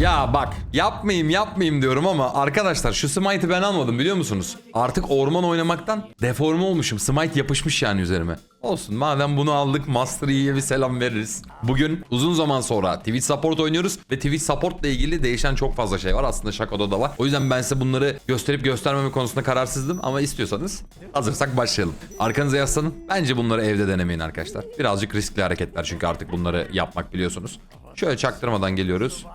Ya bak yapmayayım yapmayayım diyorum ama arkadaşlar şu Smite'ı ben almadım biliyor musunuz? Artık orman oynamaktan deforme olmuşum. Smite yapışmış yani üzerime. Olsun madem bunu aldık Master Yi'ye bir selam veririz. Bugün uzun zaman sonra Twitch Support oynuyoruz ve Twitch Support ile ilgili değişen çok fazla şey var. Aslında Shaco'da da var. O yüzden ben size bunları gösterip göstermeme konusunda kararsızdım ama istiyorsanız hazırsak başlayalım. Arkanıza yaslanın. Bence bunları evde denemeyin arkadaşlar. Birazcık riskli hareketler çünkü artık bunları yapmak biliyorsunuz. Şöyle çaktırmadan geliyoruz.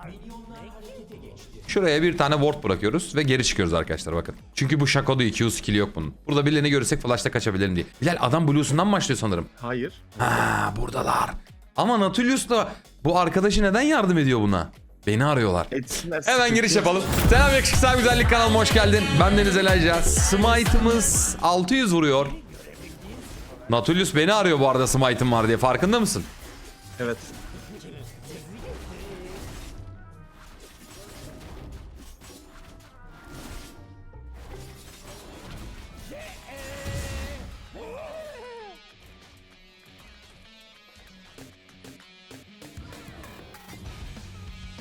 Şuraya bir tane ward bırakıyoruz ve geri çıkıyoruz arkadaşlar bakın. Çünkü bu değil Q skill'i yok bunun. Burada birilerini görürsek flash'ta kaçabilirim diye. Bilal adam Blue'sundan başlıyor sanırım. Hayır. Ha buradalar. Ama Nautilus da bu arkadaşı neden yardım ediyor buna? Beni arıyorlar. Etsinler. Hemen giriş yapalım. Selam yakışıklı güzellik kanalıma hoş geldin. Ben Deniz Elayca. Smite'ımız 600 vuruyor. Nautilus beni arıyor bu arada Smite'ım var diye. Farkında mısın? Evet.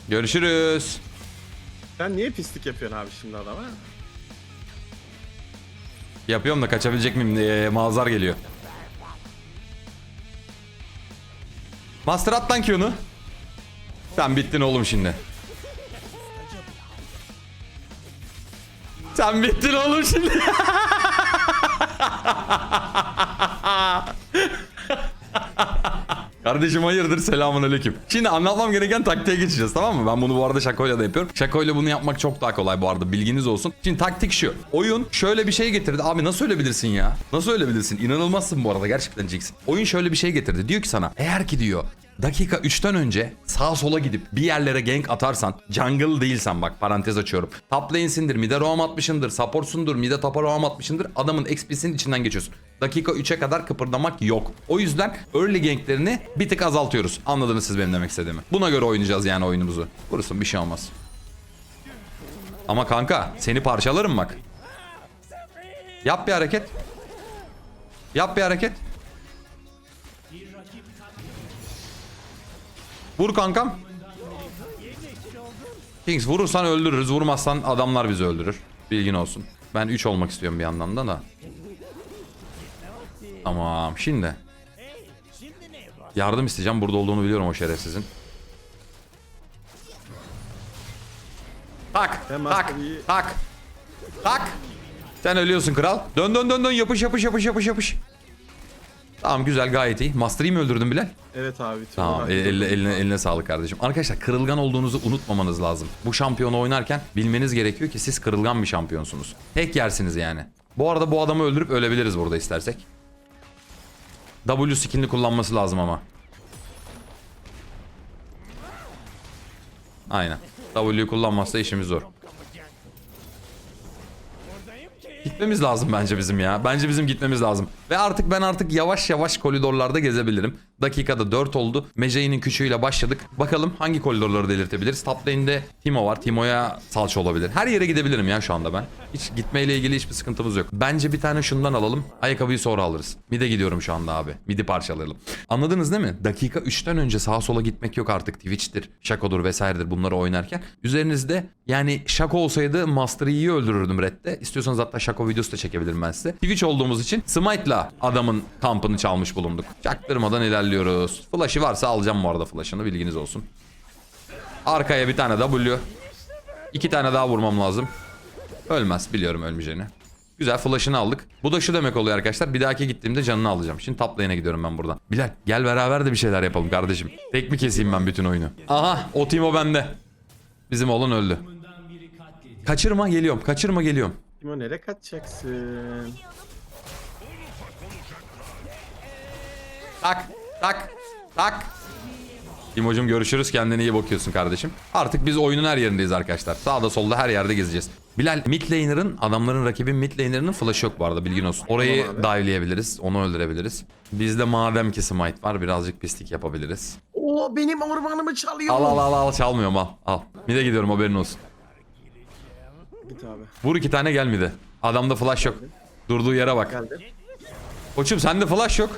Görüşürüz. Sen niye pislik yapıyorsun abi şimdi adama? Yapıyorum da kaçabilecek miyim diye mazar geliyor. Master at lan Q'nu. Sen bittin oğlum şimdi. Sen bittin oğlum şimdi. Kardeşim hayırdır selamun aleyküm. Şimdi anlatmam gereken taktiğe geçeceğiz tamam mı? Ben bunu bu arada şakoyla da yapıyorum. Şakoyla bunu yapmak çok daha kolay bu arada bilginiz olsun. Şimdi taktik şu. Oyun şöyle bir şey getirdi. Abi nasıl ölebilirsin ya? Nasıl ölebilirsin? İnanılmazsın bu arada gerçekten Jinx. Oyun şöyle bir şey getirdi. Diyor ki sana eğer ki diyor dakika 3'ten önce sağa sola gidip bir yerlere gank atarsan jungle değilsen bak parantez açıyorum. Top lane'sindir, mid'e roam atmışındır, supportsundur, mid'e tapa roam atmışındır. Adamın XP'sinin içinden geçiyorsun. Dakika 3'e kadar kıpırdamak yok. O yüzden early ganklerini bir tık azaltıyoruz. Anladınız siz benim demek istediğimi. Buna göre oynayacağız yani oyunumuzu. Vurursun bir şey olmaz. Ama kanka seni parçalarım bak. Yap bir hareket. Yap bir hareket. Vur kankam. Kings vurursan öldürürüz. Vurmazsan adamlar bizi öldürür. Bilgin olsun. Ben 3 olmak istiyorum bir yandan da da. Tamam şimdi. Yardım isteyeceğim. Burada olduğunu biliyorum o şerefsizin. Tak, tak, tak, tak. Sen ölüyorsun kral. Dön dön dön dön yapış yapış yapış yapış yapış. Tamam güzel gayet iyi. Master Yi mi öldürdün Bilal? Evet abi. Tamam el- eline, eline, eline sağlık kardeşim. Arkadaşlar kırılgan olduğunuzu unutmamanız lazım. Bu şampiyonu oynarken bilmeniz gerekiyor ki siz kırılgan bir şampiyonsunuz. Tek yersiniz yani. Bu arada bu adamı öldürüp ölebiliriz burada istersek. W skillini kullanması lazım ama. Aynen. W'yu kullanmazsa işimiz zor. Gitmemiz lazım bence bizim ya. Bence bizim gitmemiz lazım. Ve artık ben artık yavaş yavaş koridorlarda gezebilirim. Dakikada 4 oldu. Mejai'nin küçüğüyle başladık. Bakalım hangi koridorları delirtebiliriz. Top lane'de Timo var. Timo'ya salça olabilir. Her yere gidebilirim ya şu anda ben. Hiç gitmeyle ilgili hiçbir sıkıntımız yok. Bence bir tane şundan alalım. Ayakkabıyı sonra alırız. Mide gidiyorum şu anda abi. Midi parçalayalım. Anladınız değil mi? Dakika 3'ten önce sağa sola gitmek yok artık. Twitch'tir, Shaco'dur vesairedir bunları oynarken. Üzerinizde yani Shaco olsaydı Master Yi'yi öldürürdüm Red'de. İstiyorsanız hatta Shaco videosu da çekebilirim ben size. Twitch olduğumuz için Smite'la adamın kampını çalmış bulunduk. Çaktırmadan ilerliyoruz. Flash'ı varsa alacağım bu arada flash'ını bilginiz olsun. Arkaya bir tane W. İki tane daha vurmam lazım. Ölmez biliyorum ölmeyeceğini. Güzel flash'ını aldık. Bu da şu demek oluyor arkadaşlar. Bir dahaki gittiğimde canını alacağım. Şimdi top lane'e gidiyorum ben buradan. Bilal gel beraber de bir şeyler yapalım kardeşim. Tek mi keseyim ben bütün oyunu? Aha o Timo bende. Bizim oğlan öldü. Kaçırma geliyorum. Kaçırma geliyorum. Timo nereye kaçacaksın? Tak tak tak. Timo'cum görüşürüz. Kendine iyi bakıyorsun kardeşim. Artık biz oyunun her yerindeyiz arkadaşlar. Sağda solda her yerde gezeceğiz. Bilal mid laner'ın adamların rakibin mid laner'ının flash'ı yok bu arada bilgin olsun. Orayı Tamam dive'leyebiliriz. Onu öldürebiliriz. Bizde madem ki smite var birazcık pislik yapabiliriz. Oo benim ormanımı çalıyor. Al al al al çalmıyorum al al. Mid'e gidiyorum haberin olsun. Git abi. Vur iki tane gel mid'e. Adamda flash yok. Durduğu yere bak. Geldi. Koçum sende flash yok.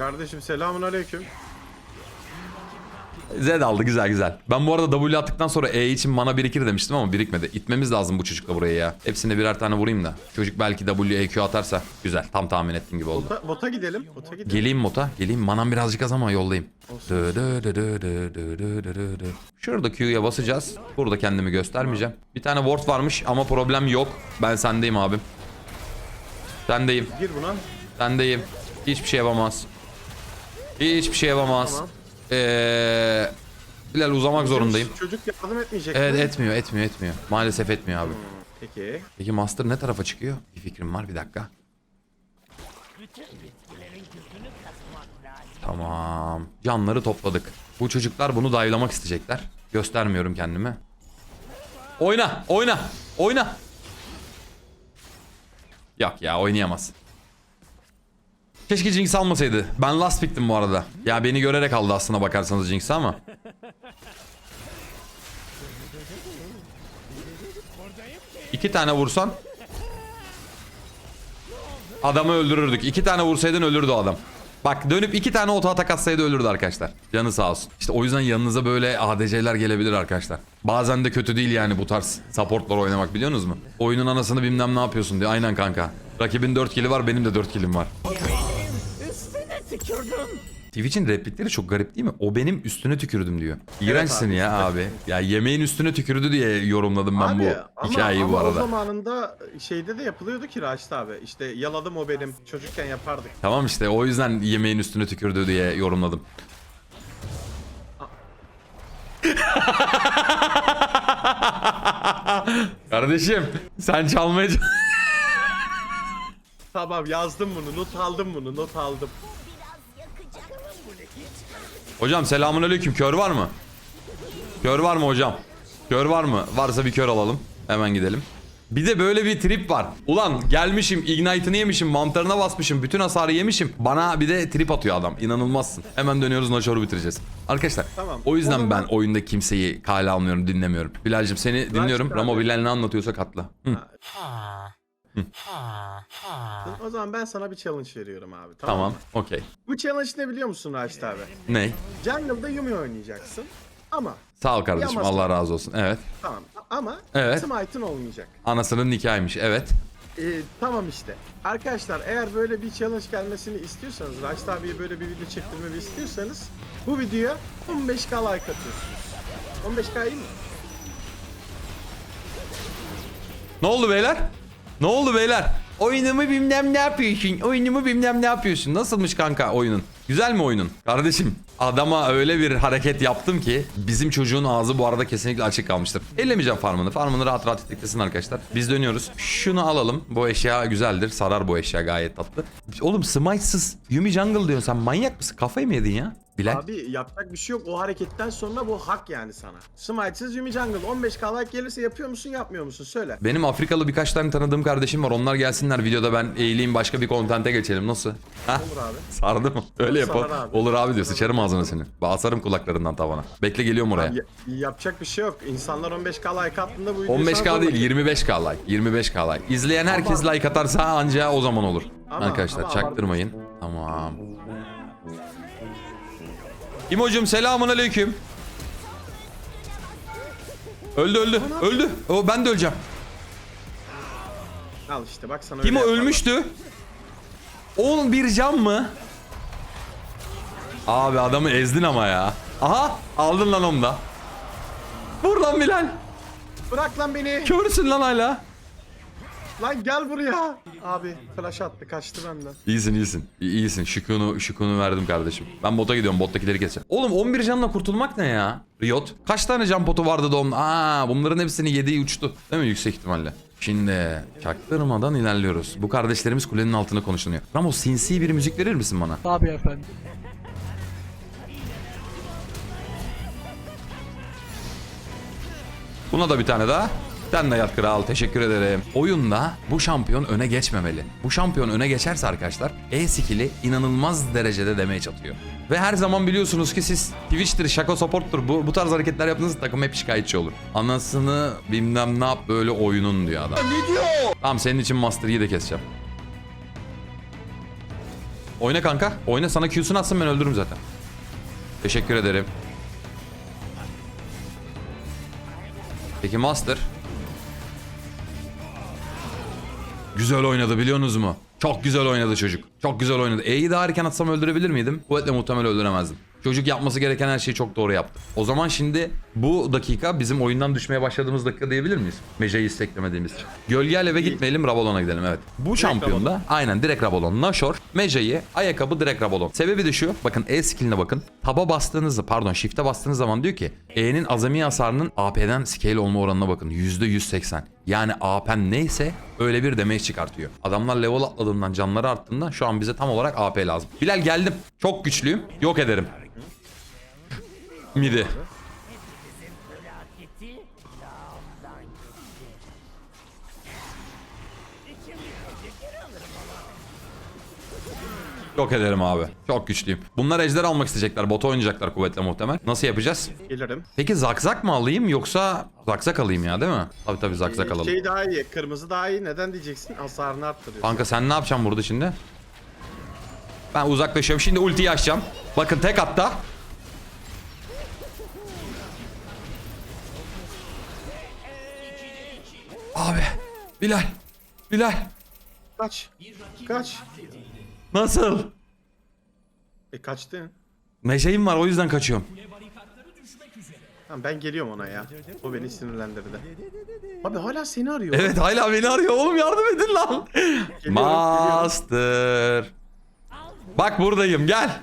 Kardeşim selamun aleyküm. Z aldı güzel güzel. Ben bu arada W attıktan sonra E için mana birikir demiştim ama birikmedi. İtmemiz lazım bu çocukla buraya ya. Hepsine birer tane vurayım da. Çocuk belki W, EQ atarsa güzel. Tam tahmin ettiğim gibi oldu. Bota, bota gidelim. Bota gidelim. Geleyim mota. Geleyim. Manam birazcık az ama. Dı dı dı dı dı dı dı dı dı dı. Şurada Q'ya basacağız. Burada kendimi göstermeyeceğim. Bir tane ward varmış ama problem yok. Ben sendeyim abim. Sendeyim. Gir buna. Sendeyim. Hiçbir şey yapamaz. Hiçbir şey yapamaz. Tamam. Ee, Bilal uzamak zorundayım. Çocuk yardım etmeyecek Evet mi? etmiyor etmiyor etmiyor. Maalesef etmiyor abi. Peki. Peki Master ne tarafa çıkıyor? Bir fikrim var bir dakika. Tamam. Canları topladık. Bu çocuklar bunu dayılamak isteyecekler. Göstermiyorum kendimi. Oyna, oyna, oyna. Yok ya oynayamaz. Keşke Jinx almasaydı. Ben last pick'tim bu arada. Ya beni görerek aldı aslına bakarsanız Jinx'i ama. İki tane vursan adamı öldürürdük. İki tane vursaydın ölürdü adam. Bak dönüp iki tane oto atak atsaydı ölürdü arkadaşlar. Canı sağ olsun. İşte o yüzden yanınıza böyle ADC'ler gelebilir arkadaşlar. Bazen de kötü değil yani bu tarz supportlar oynamak biliyorsunuz mu? Oyunun anasını bilmem ne yapıyorsun diye. Aynen kanka. Rakibin 4 kili var benim de 4 kilim var. Twitch'in replikleri çok garip değil mi? O benim üstüne tükürdüm diyor. İğrençsin abi. ya abi. Ya yemeğin üstüne tükürdü diye yorumladım ben Abi, bu ama, hikayeyi ama bu o arada. zamanında şeyde de yapılıyordu ki Raşit abi. İşte yaladım o benim. Çocukken yapardık. Tamam işte o yüzden yemeğin üstüne tükürdü diye yorumladım. Kardeşim sen çalmaya Tamam yazdım bunu. Not aldım bunu. Not aldım. Hocam selamun aleyküm kör var mı? Kör var mı hocam? Kör var mı? Varsa bir kör alalım. Hemen gidelim. Bir de böyle bir trip var. Ulan gelmişim, ignite'ını yemişim, mantarına basmışım, bütün hasarı yemişim. Bana bir de trip atıyor adam. İnanılmazsın. Hemen dönüyoruz Naşor'u bitireceğiz. Arkadaşlar Tamam. o yüzden ben oyunda kimseyi kale almıyorum, dinlemiyorum. Bilal'cim seni dinliyorum. Ramo Bilal ne anlatıyorsa katla. Hı, O zaman ben sana bir challenge veriyorum abi. Tamam. tamam, okey. Bu challenge ne biliyor musun Raşit abi? Ne? Jungle'da Yumi oynayacaksın. Ama Sağ ol kardeşim. Allah razı olsun. Evet. tamam. Ama Evet. Smite'ın olmayacak. Anasının nikahıymış. Evet. Ee, tamam işte. Arkadaşlar eğer böyle bir challenge gelmesini istiyorsanız, Raşit abiye böyle bir video çektirmemi istiyorsanız bu videoya 15k like atıyorsunuz. 15k iyi mi? Ne oldu beyler? Ne oldu beyler? Oyunumu bilmem ne yapıyorsun. Oyunumu bilmem ne yapıyorsun. Nasılmış kanka oyunun? Güzel mi oyunun? Kardeşim adama öyle bir hareket yaptım ki bizim çocuğun ağzı bu arada kesinlikle açık kalmıştır. Ellemeyeceğim farmını. Farmını rahat rahat iteklesin arkadaşlar. Biz dönüyoruz. Şunu alalım. Bu eşya güzeldir. Sarar bu eşya gayet tatlı. Oğlum smite'sız Yumi Jungle diyorsun sen manyak mısın? Kafayı mı yedin ya? Bilal. Abi yapacak bir şey yok. O hareketten sonra bu hak yani sana. Smite'siz Yumi Jungle 15k like gelirse yapıyor musun yapmıyor musun? Söyle. Benim Afrikalı birkaç tane tanıdığım kardeşim var. Onlar gelsinler videoda ben eğileyim başka bir kontente geçelim. Nasıl? Ha? Olur abi. Sardı mı? Öyle Sarar yapalım. abi. Olur abi diyor. Sıçarım ağzına seni. Basarım kulaklarından tavana. Bekle geliyorum oraya. Ya- yapacak bir şey yok. İnsanlar 15k like attığında bu videoyu sana 15k zorla- değil 25k like. 25k like. İzleyen herkes like atarsa anca o zaman olur. Ama- Arkadaşlar ama çaktırmayın. Tamam. İmocum selamun aleyküm. Öldü öldü. Öldü. O ben de öleceğim. Al işte bak sana öyle yaparlar. ölmüştü. Oğlum bir can mı? Abi adamı ezdin ama ya. Aha aldın lan onu da. Vur lan Bilal. Bırak lan beni. Körsün lan hala. Lan gel buraya. Abi flash attı kaçtı benden. İyisin iyisin. İyi- İyisin. Şükünü, şükünü verdim kardeşim. Ben bota gidiyorum. Bottakileri keseceğim. Oğlum 11 canla kurtulmak ne ya? Riot. Kaç tane can potu vardı da onun? Aa bunların hepsini yediği uçtu. Değil mi yüksek ihtimalle? Şimdi çaktırmadan ilerliyoruz. Bu kardeşlerimiz kulenin altına konuşuluyor. Ramo sinsi bir müzik verir misin bana? Tabii efendim. Buna da bir tane daha. Sen de yat kral teşekkür ederim. Oyunda bu şampiyon öne geçmemeli. Bu şampiyon öne geçerse arkadaşlar E skill'i inanılmaz derecede damage atıyor. Ve her zaman biliyorsunuz ki siz Twitch'tir, Shaco Support'tur bu, bu tarz hareketler yaptığınızda takım hep şikayetçi olur. Anasını bilmem ne yap böyle oyunun diyor adam. Ne diyor? Tamam senin için Master Yi'yi de keseceğim. Oyna kanka. Oyna sana Q'sunu atsın ben öldürürüm zaten. Teşekkür ederim. Peki Master? Güzel oynadı biliyorsunuz mu? Çok güzel oynadı çocuk. Çok güzel oynadı. E'yi daha erken atsam öldürebilir miydim? Kuvvetle muhtemel öldüremezdim. Çocuk yapması gereken her şeyi çok doğru yaptı. O zaman şimdi bu dakika bizim oyundan düşmeye başladığımız dakika diyebilir miyiz? Mece'yi isteklemediğimiz için. Gölge Alev'e gitmeyelim Rabalon'a gidelim evet. Bu şampiyonda aynen direkt Rabalon. Nashor, Mece'yi, ayakkabı direkt Rabalon. Sebebi de şu. Bakın E skilline bakın. Taba bastığınızda pardon shift'e bastığınız zaman diyor ki E'nin azami hasarının AP'den scale olma oranına bakın. %180. Yani AP'm neyse öyle bir damage çıkartıyor. Adamlar level atladığından canları arttığından şu an bize tam olarak AP lazım. Bilal geldim. Çok güçlüyüm. Yok ederim. Midi. Yok ederim abi. Çok güçlüyüm. Bunlar ejder almak isteyecekler. Bota oynayacaklar kuvvetle muhtemel. Nasıl yapacağız? Gelirim. Peki zakzak mı alayım yoksa zakzak alayım ya değil mi? Tabii tabii zakzak Ee, alalım. Şey daha iyi. Kırmızı daha iyi. Neden diyeceksin? Hasarını arttırıyor. Kanka sen ne yapacaksın burada şimdi? Ben uzaklaşıyorum. Şimdi ultiyi açacağım. Bakın tek hatta. Abi. Bilal. Bilal. Kaç. Kaç. Nasıl? E kaçtın. Meşeğim var o yüzden kaçıyorum. Tamam ben geliyorum ona ya. O beni sinirlendirdi. Abi hala seni arıyor. Evet hala beni arıyor. Oğlum yardım edin lan. geliyorum. Master. Bak buradayım gel.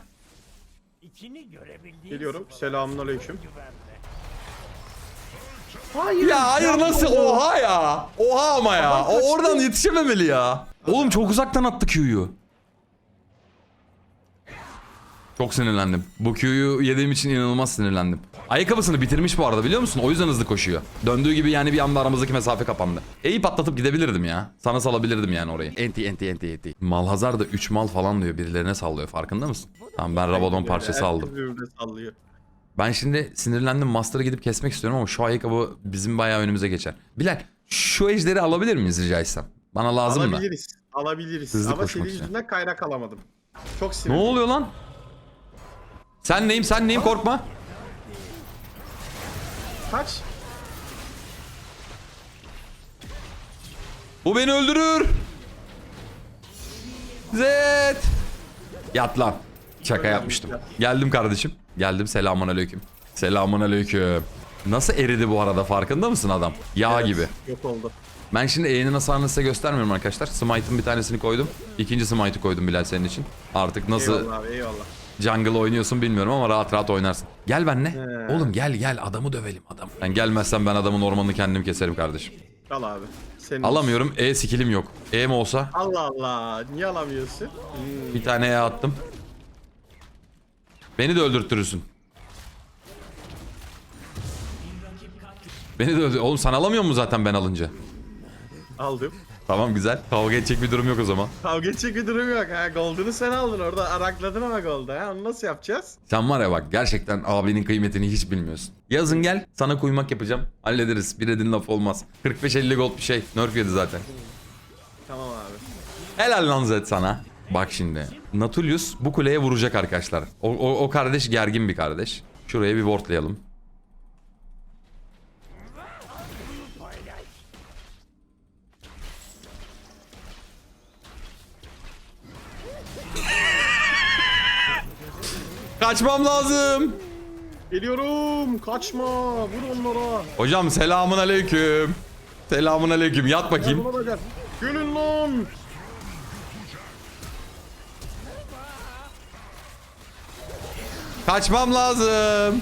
Geliyorum. Selamun aleyküm. Hayır. Ya hayır nasıl oha ya. Oha ama ya. O kaçtı. oradan yetişememeli ya. Oğlum çok uzaktan attı Q'yu. Çok sinirlendim. Bu Q'yu yediğim için inanılmaz sinirlendim. Ayakkabısını bitirmiş bu arada biliyor musun? O yüzden hızlı koşuyor. Döndüğü gibi yani bir anda aramızdaki mesafe kapandı. E'yi patlatıp gidebilirdim ya. Sana salabilirdim yani orayı. Enti enti enti enti. Malhazar da 3 mal falan diyor. Birilerine sallıyor. Farkında mısın? Tamam ben Rabadon parçası aldım. Sallıyor. Ben şimdi sinirlendim. Master'a gidip kesmek istiyorum ama şu ayakkabı bizim bayağı önümüze geçer. Bilal şu ejderi alabilir miyiz rica etsem? Bana lazım mı? Alabiliriz. Alabiliriz. Hızlı Ama koşmak senin için. yüzünden kaynak alamadım. Çok Ne sinirli. oluyor lan? Sen neyim sen neyim korkma. Kaç. Bu beni öldürür. Zed. Yat lan. Şaka yapmıştım. Geldim kardeşim. Geldim selamun aleyküm. Selamun aleyküm. Nasıl eridi bu arada farkında mısın adam? Yağ gibi. Yok oldu. Ben şimdi E'nin hasarını size göstermiyorum arkadaşlar. Smite'ın bir tanesini koydum. İkinci Smite'ı koydum Bilal senin için. Artık nasıl Eyvallah abi eyvallah. jungle oynuyorsun bilmiyorum ama rahat rahat oynarsın. Gel benle. He. Oğlum gel gel adamı dövelim adam. Ben gelmezsem ben adamın ormanını kendim keserim kardeşim. Al abi. Senin Alamıyorum. E skillim yok. E mi olsa Allah Allah. Niye alamıyorsun? Hmm. bir tane E attım. Beni de öldürttürürsün. Beni de öldür. Oğlum sen alamıyor mu zaten ben alınca? Aldım. Tamam güzel. Kavga edecek bir durum yok o zaman. Kavga edecek bir durum yok ha. Gold'unu sen aldın orada. Arakladın ama Gold'u ha. Onu nasıl yapacağız? Sen var ya bak gerçekten abinin kıymetini hiç bilmiyorsun. Yazın gel sana kuymak yapacağım. Hallederiz. Bir edin laf olmaz. 45-50 gold bir şey. Nerf yedi zaten. Tamam abi. Helal lan Zed sana. Bak şimdi. Natulius bu kuleye vuracak arkadaşlar. O, o, o kardeş gergin bir kardeş. Şuraya bir wardlayalım. Kaçmam lazım. Geliyorum. Kaçma. Vur onlara. Hocam selamun aleyküm. Selamun aleyküm. Yat bakayım. Gel. Gülün lan. Kaçmam lazım.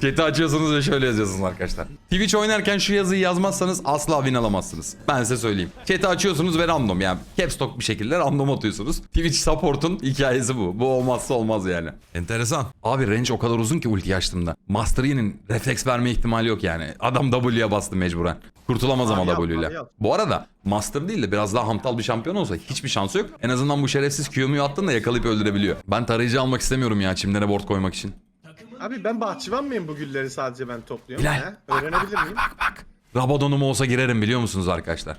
Chat'i açıyorsunuz ve şöyle yazıyorsunuz arkadaşlar. Twitch oynarken şu yazıyı yazmazsanız asla win alamazsınız. Ben size söyleyeyim. Chat'i açıyorsunuz ve random yani caps lock bir şekilde random atıyorsunuz. Twitch support'un hikayesi bu. Bu olmazsa olmaz yani. Enteresan. Abi range o kadar uzun ki ulti açtığımda. Master Yi'nin refleks verme ihtimali yok yani. Adam W'ye bastı mecburen. Kurtulamaz ama W ile. Bu arada Master değil de biraz daha hamtal bir şampiyon olsa hiçbir şansı yok. En azından bu şerefsiz Q'muyu attığında yakalayıp öldürebiliyor. Ben tarayıcı almak istemiyorum ya çimlere board koymak için. Abi ben bahçıvan mıyım bu gülleri sadece ben topluyorum? Bilal. he? Öğrenebilir miyim? Bak bak. Rabadon'um olsa girerim biliyor musunuz arkadaşlar?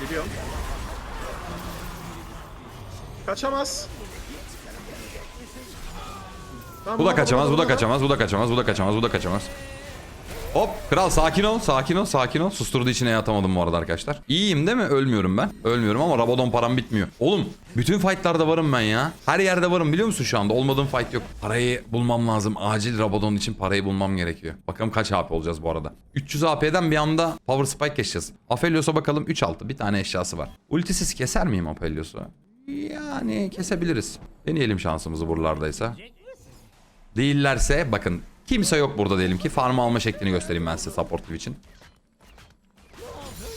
Geliyorum. Kaçamaz. Tamam, Bu da buna, kaçamaz, bu da kaçamaz, bu da kaçamaz, bu da kaçamaz, bu da kaçamaz. Hop kral sakin ol, sakin ol, sakin ol. Susturduğu için atamadım bu arada arkadaşlar. İyiyim değil mi? Ölmüyorum ben. Ölmüyorum ama Rabadon param bitmiyor. Oğlum bütün fightlarda varım ben ya. Her yerde varım biliyor musun şu anda? Olmadığım fight yok. Parayı bulmam lazım. Acil Rabadon için parayı bulmam gerekiyor. Bakalım kaç AP olacağız bu arada. 300 AP'den bir anda Power Spike geçeceğiz. Aphelios'a bakalım 3-6 bir tane eşyası var. Ultisiz keser miyim Aphelios'u? Yani kesebiliriz. Deneyelim şansımızı buralardaysa. Değillerse bakın kimse yok burada diyelim ki farm alma şeklini göstereyim ben size supportive için.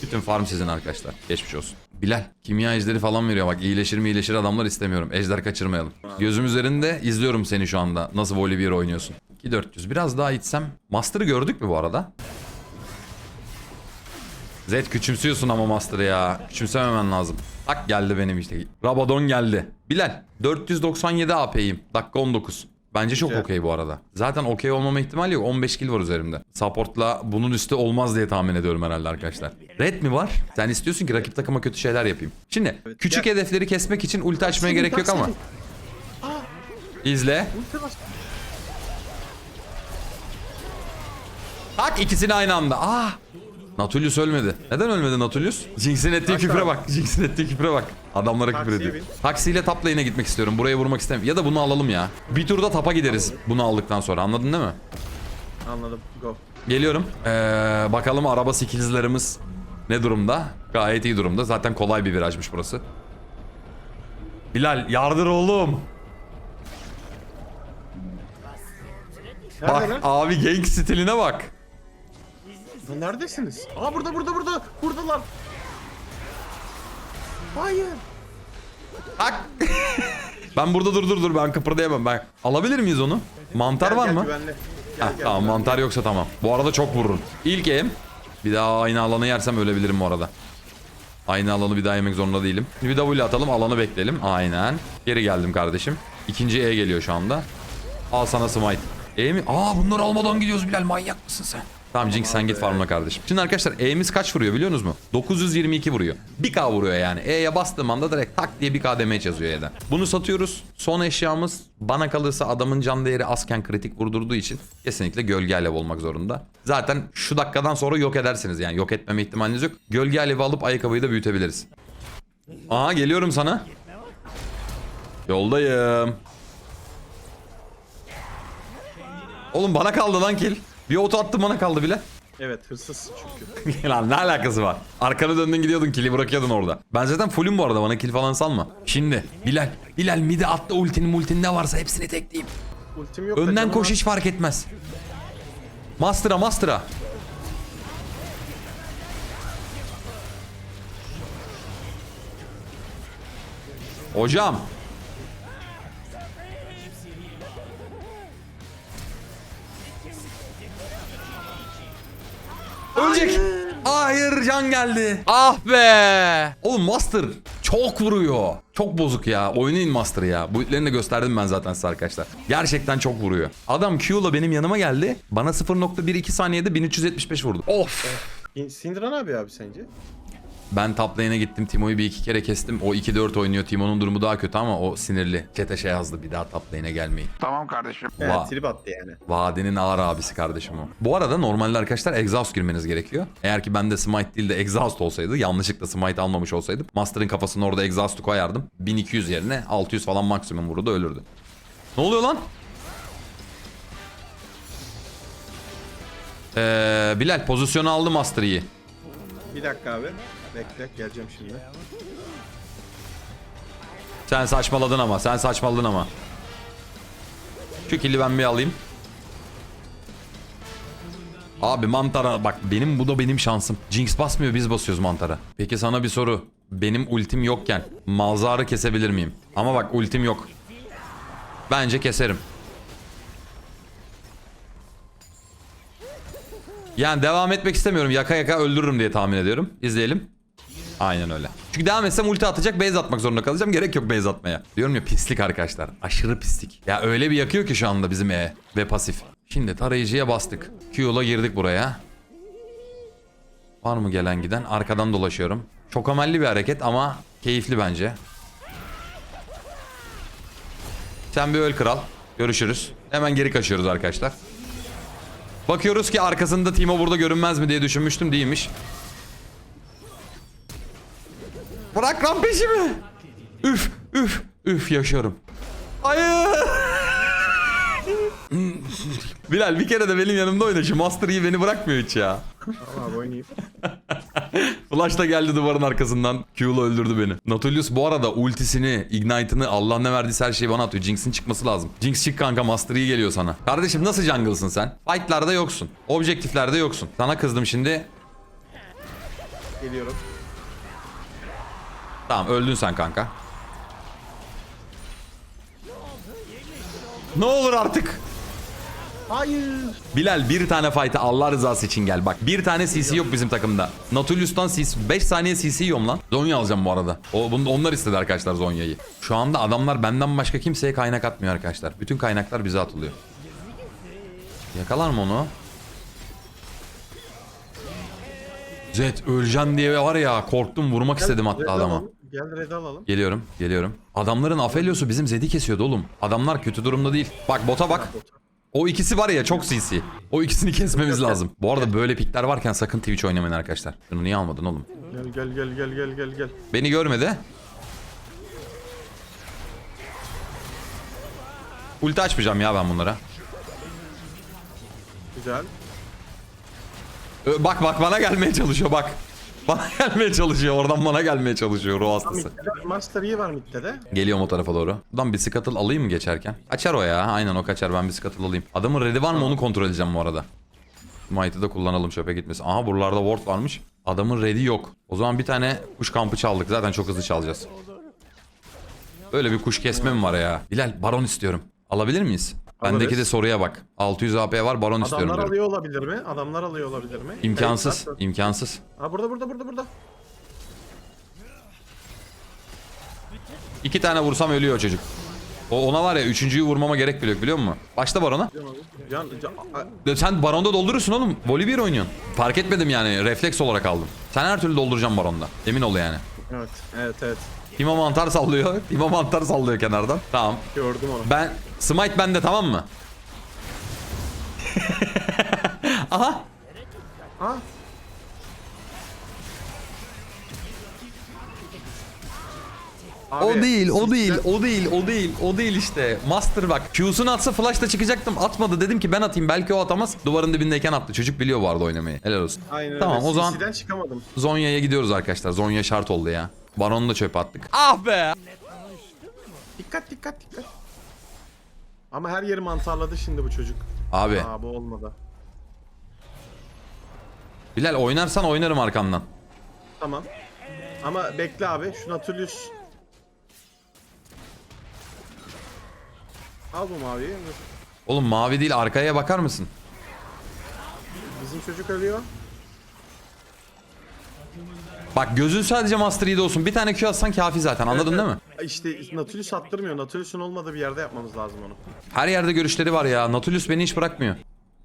Bütün farm sizin arkadaşlar. Geçmiş olsun. Bilal kimya ejderi falan veriyor bak iyileşir mi iyileşir adamlar istemiyorum. Ejder kaçırmayalım. Gözüm üzerinde izliyorum seni şu anda. Nasıl Volibear oynuyorsun. 2400 biraz daha içsem. Master'ı gördük mü bu arada? Zed küçümsüyorsun ama Master'ı ya. Küçümsememen lazım. Tak geldi benim işte. Rabadon geldi. Bilal 497 AP'yim. Dakika 19. Bence çok Güzel. okey bu arada. Zaten okey olmama ihtimali yok. 15 kill var üzerimde. Support'la bunun üstü olmaz diye tahmin ediyorum herhalde arkadaşlar. Red mi var? Sen istiyorsun ki rakip takıma kötü şeyler yapayım. Şimdi küçük gel. hedefleri kesmek için ulti açmaya gerek yok ama. İzle. Tak ikisini aynı anda. Ah! Nautilus ölmedi. Neden ölmedi Nautilus? Jinx'in ettiği Kaç küfre bak. Jinx'in ettiği küfre bak. Adamlara küfür Taksiye ediyor. bin. Taksiyle top lane'e gitmek istiyorum. Buraya vurmak istemiyorum. Ya da bunu alalım ya. Bir turda tapa gideriz bunu aldıktan sonra. Anladın değil mi? Anladım. Go. Geliyorum. Ee, bakalım araba skills'larımız ne durumda? Gayet iyi durumda. Zaten kolay bir virajmış burası. Bilal yardır oğlum. Nerede Bak lan? abi gank stiline bak. Lan Neredesiniz? Aa burada burada burada. Buradalar. Hayır. Tak. ben burada dur dur dur ben kıpırdayamam ben. Alabilir miyiz onu? Mantar Gel, var gel, mı? Güvenli. Gel, Heh, gel, tamam güvenli. mantar yoksa tamam. Bu arada çok vurur. İlk em. Bir daha aynı alanı yersem ölebilirim bu arada. Aynı alanı bir daha yemek zorunda değilim. Şimdi bir W atalım alanı bekleyelim. Aynen. Geri geldim kardeşim. İkinci E geliyor şu anda. Al sana smite. E mi? Aa bunları almadan gidiyoruz Bilal manyak mısın sen? Tamam Jinx sen git farmla kardeşim. Şimdi arkadaşlar E'miz kaç vuruyor biliyor musunuz mu? 922 vuruyor. 1K vuruyor yani. E'ye bastığım anda direkt tak diye 1K damage yazıyor E'den. Bunu satıyoruz. Son eşyamız bana kalırsa adamın can değeri azken kritik vurdurduğu için kesinlikle gölge alev olmak zorunda. Zaten şu dakikadan sonra yok edersiniz yani. Yok etmeme ihtimaliniz yok. Gölge alevi alıp ayakkabıyı da büyütebiliriz. Aha geliyorum sana. Yoldayım. Oğlum bana kaldı lan kill. Bir oto attım bana kaldı bile. Evet hırsızsın çünkü. Lan ne alakası var? Arkana döndün gidiyordun kill'i bırakıyordun orada. Ben zaten fullüm bu arada bana kill falan sanma. Şimdi Bilal. Bilal midi atla ultinin multin ne varsa hepsini tekleyeyim. Ultim yok. Önden koş hiç fark etmez. Master'a master'a. Hocam. Ölecek. Hayır can geldi. Ah be. Oğlum Master çok vuruyor. Çok bozuk ya. Oynayın Master ya. Bu itlerini de gösterdim ben zaten size arkadaşlar. Gerçekten çok vuruyor. Adam Q'la benim yanıma geldi. Bana 0.12 saniyede 1375 vurdu. Of. Sindiran abi abi sence? Ben top lane'e gittim. Timo'yu bir iki kere kestim. O 2-4 oynuyor. Timo'nun durumu daha kötü ama o sinirli. Çete şey yazdı bir daha top lane'e gelmeyin. Tamam kardeşim. Evet Va- trip attı yani. Vadenin ağır abisi kardeşim o. Bu arada normalde arkadaşlar exhaust girmeniz gerekiyor. Eğer ki bende smite değil de exhaust olsaydı yanlışlıkla smite almamış olsaydım master'ın kafasına orada exhaust'u koyardım. 1200 yerine 600 falan maksimum vururdu ölürdü. Ne oluyor lan? Ee, Bilal pozisyonu aldı master. Bir dakika abi. Bekle geleceğim şimdi. Sen saçmaladın ama sen saçmaladın ama. Şu kill'i ben bir alayım. Abi mantara bak benim bu da benim şansım. Jinx basmıyor biz basıyoruz mantara. Peki sana bir soru. Benim ultim yokken Malzar'ı kesebilir miyim? Ama bak ultim yok. Bence keserim. Yani devam etmek istemiyorum. Yaka yaka öldürürüm diye tahmin ediyorum. İzleyelim. Aynen öyle. Çünkü devam etsem ulti atacak base atmak zorunda kalacağım. Gerek yok base atmaya. Diyorum ya pislik arkadaşlar. Aşırı pislik. Ya öyle bir yakıyor ki şu anda bizim E ve pasif. Şimdi tarayıcıya bastık. Q'la girdik buraya. Var mı gelen giden? Arkadan dolaşıyorum. Çok amelli bir hareket ama keyifli bence. Sen bir öl kral. Görüşürüz. Hemen geri kaçıyoruz arkadaşlar. Bakıyoruz ki arkasında Timo burada görünmez mi diye düşünmüştüm değilmiş. Bırak lan peşimi. Üf üf üf yaşıyorum. Hayır. Bilal bir kere de benim yanımda oyna şu Master Yi beni bırakmıyor hiç ya. Tamam abi oynayayım. Flash da geldi duvarın arkasından. Q'la öldürdü beni. Nautilus bu arada ultisini, ignite'ını Allah ne verdiyse her şeyi bana atıyor. Jinx'in çıkması lazım. Jinx çık kanka Master Yi geliyor sana. Kardeşim nasıl jungle'sın sen? Fight'larda yoksun. Objektiflerde yoksun. Sana kızdım şimdi. Geliyorum. Tamam öldün sen kanka. Ne olur artık. Hayır. Bilal bir tane fight'a Allah rızası için gel bak. Bir tane CC yok bizim takımda. Nautilus'tan CC 5 saniye CC yiyorum lan. Zonya alacağım bu arada. O, bunu, onlar istedi arkadaşlar Zonya'yı. Şu anda adamlar benden başka kimseye kaynak atmıyor arkadaşlar. Bütün kaynaklar bize atılıyor. Yakalar mı onu? Zed öleceksin diye var ya korktum vurmak istedim hatta adama. Gel red alalım. Geliyorum, geliyorum. Adamların Aphelios'u bizim Zed'i kesiyordu oğlum. Adamlar kötü durumda değil. Bak bota bak. O ikisi var ya çok CC. O ikisini kesmemiz lazım. Bu arada böyle pikler varken sakın Twitch oynamayın arkadaşlar. Şunu niye almadın oğlum? Gel gel gel gel gel gel gel. Beni görmedi. Ulti açmayacağım ya ben bunlara. Güzel. Bak bak bana gelmeye çalışıyor bak. Bana gelmeye çalışıyor. Oradan bana gelmeye çalışıyor ruh hastası. Master Yi var midde de. Geliyorum o tarafa doğru. Buradan bisikatıl alayım mı geçerken? Açar o ya. Aynen o kaçar. Ben bisikatıl alayım. Adamın ready var mı onu kontrol edeceğim bu arada. Smite'ı da kullanalım çöpe gitmesin. Aha buralarda ward varmış. Adamın ready yok. O zaman bir tane kuş kampı çaldık. Zaten çok hızlı çalacağız. Böyle bir kuş kesme mi var ya? Bilal baron istiyorum. Alabilir miyiz? Bendeki de soruya bak. 600 AP var baron istiyorum Adamlar diyorum. alıyor olabilir mi? Adamlar alıyor olabilir mi? İmkansız. Evet, imkansız. Ha burada burada burada burada. İki tane vursam ölüyor çocuk. O ona var ya üçüncüyü vurmama gerek bile yok biliyor musun? Başla barona. Can, can, a- Ya Sen baronda doldurursun oğlum. Voli bir oynuyorsun. Fark etmedim yani. Refleks olarak aldım. Sen her türlü dolduracaksın baronda. Emin ol yani. Evet evet evet. Timo mantar sallıyor. Timo mantar sallıyor kenardan. Tamam. Gördüm onu. Ben smite bende tamam mı? Aha. Ha? O Abi, değil, o değil, o değil, o değil, o değil işte. Master bak. Q'sunu atsa flash'ta çıkacaktım. Atmadı. Dedim ki ben atayım. Belki o atamaz. Duvarın dibindeyken attı. Çocuk biliyor bu arada oynamayı. Helal olsun. Aynen Tamam öyle. o zaman CC'den çıkamadım. Zonya'ya gidiyoruz arkadaşlar. Zonya şart oldu ya. Baron'u da çöpe attık. Ah be. Dikkat dikkat dikkat. Ama her yeri mantarladı şimdi bu çocuk. Abi Aa bu olmadı. Bilal oynarsan oynarım arkamdan. Tamam. Ama bekle abi. Şu Nautilus. Al bu maviyi. Oğlum mavi değil arkaya bakar mısın? Bizim çocuk ölüyor. Bak gözün sadece Master Yi'de olsun. Bir tane Q atsan kafi zaten anladın değil mi? İşte Nautilus attırmıyor. Nautilus'un olmadığı bir yerde yapmamız lazım onu. Her yerde görüşleri var ya. Nautilus beni hiç bırakmıyor.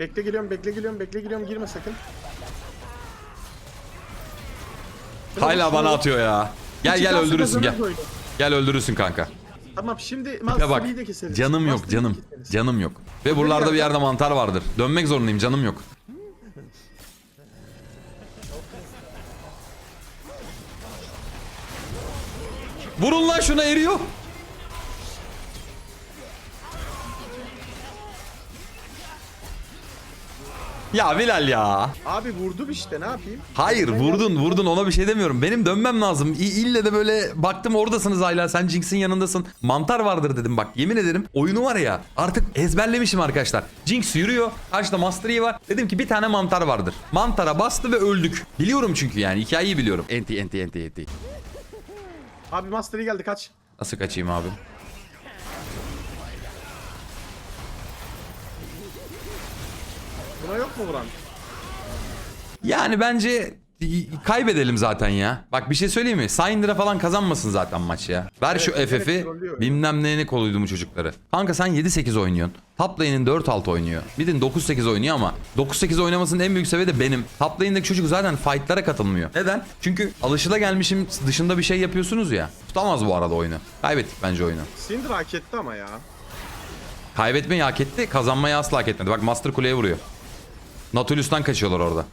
Bekle geliyorum, bekle geliyorum, bekle geliyorum. Girme sakın. Hala bana atıyor ya. Gel gel öldürürsün gel. kazanırız oyunu. Gel öldürürsün kanka. Tamam şimdi Ya bak Yi'yi de keseriz. canım yok Master Yi'yi canım. keseriz. Canım yok. Ve buralarda bir yerde mantar vardır. Dönmek zorundayım canım yok. Vurun lan şuna eriyor. Ya Bilal ya. Abi vurdum işte ne yapayım? Hayır vurdun vurdun ona bir şey demiyorum. Benim dönmem lazım. İ- İlle de böyle baktım oradasınız hala sen Jinx'in yanındasın. Mantar vardır dedim bak yemin ederim. Oyunu var ya artık ezberlemişim arkadaşlar. Jinx yürüyor. Karşıda Master Yi var. Dedim ki bir tane mantar vardır. Mantara bastı ve öldük. Biliyorum çünkü yani hikayeyi biliyorum. Enti enti enti enti. Abi Master Yi geldi kaç. Nasıl kaçayım abi? Buna yok mu vuran? Yani bence kaybedelim zaten ya. Bak bir şey söyleyeyim mi? Syndra falan kazanmasın zaten maç ya. Ver şu Evet, FF'i evet, bilmem neyini koluydu bu çocukları. Kanka sen 7-8 oynuyorsun. Top lane'in 4-6 oynuyor. Mid'in 9-8 oynuyor ama 9-8 oynamasının en büyük sebebi de benim. Top lane'deki çocuk zaten fight'lara katılmıyor. Neden? Çünkü alışılagelmişim dışında bir şey yapıyorsunuz ya. Tutamaz bu arada oyunu. Kaybettik bence oyunu. Syndra hak etti ama ya. Kaybetmeyi hak etti, kazanmayı asla hak etmedi. Bak Master kuleye vuruyor. Nautilus'tan kaçıyorlar orada.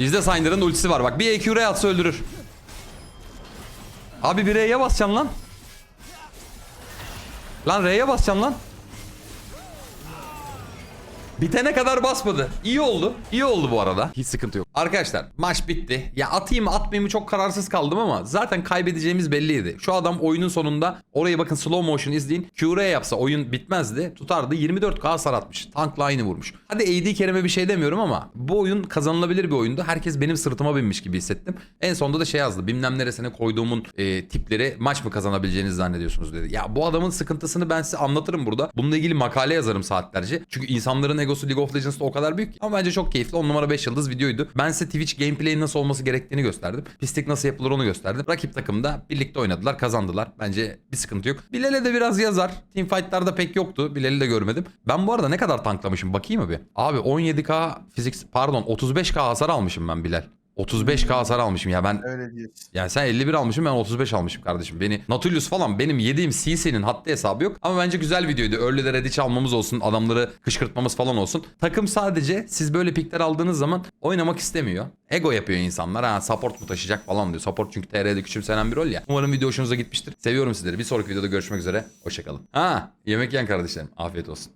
Bizde Syndra'nın ultisi var. Bak bir EQ atsa öldürür. Abi bir R'ye basacaksın lan. Lan R'ye basacaksın lan. Bitene kadar basmadı. İyi oldu. İyi oldu bu arada. Hiç sıkıntı yok. Arkadaşlar maç bitti. Ya atayım atmayayım çok kararsız kaldım ama zaten kaybedeceğimiz belliydi. Şu adam oyunun sonunda orayı bakın slow motion izleyin. QR yapsa oyun bitmezdi. Tutardı 24k hasar atmış. Tankla aynı vurmuş. Hadi AD Kerem'e bir şey demiyorum ama bu oyun kazanılabilir bir oyundu. Herkes benim sırtıma binmiş gibi hissettim. En sonunda da şey yazdı. Bilmem neresine koyduğumun e, tipleri maç mı kazanabileceğinizi zannediyorsunuz dedi. Ya bu adamın sıkıntısını ben size anlatırım burada. Bununla ilgili makale yazarım saatlerce. Çünkü insanların egosu League of Legends'ta o kadar büyük. Ama bence çok keyifli. 10 numara 5 yıldız videoydu. Ben size Twitch gameplay'in nasıl olması gerektiğini gösterdim. Pislik nasıl yapılır onu gösterdim. Rakip takımda birlikte oynadılar, kazandılar. Bence bir sıkıntı yok. Bilal'e de biraz yazar. Teamfight'larda pek yoktu. Bilal'i de görmedim. Ben bu arada ne kadar tanklamışım bakayım mı bir? Abi 17k fizik pardon 35k hasar almışım ben Bilal. 35k hasar almışım ya ben Öyle diyorsun. yani sen 51 almışım ben 35 almışım kardeşim. Beni Nautilus falan benim yediğim CC'nin haddi hesabı yok. Ama bence güzel videoydu. Early'lere diç almamız olsun. Adamları kışkırtmamız falan olsun. Takım sadece siz böyle pikler aldığınız zaman oynamak istemiyor. Ego yapıyor insanlar. Ha support mu taşıyacak falan diyor. Support çünkü TR'de küçümsenen bir rol ya. Umarım video hoşunuza gitmiştir. Seviyorum sizleri. Bir sonraki videoda görüşmek üzere. Hoşçakalın. Ha yemek yiyen kardeşlerim. Afiyet olsun.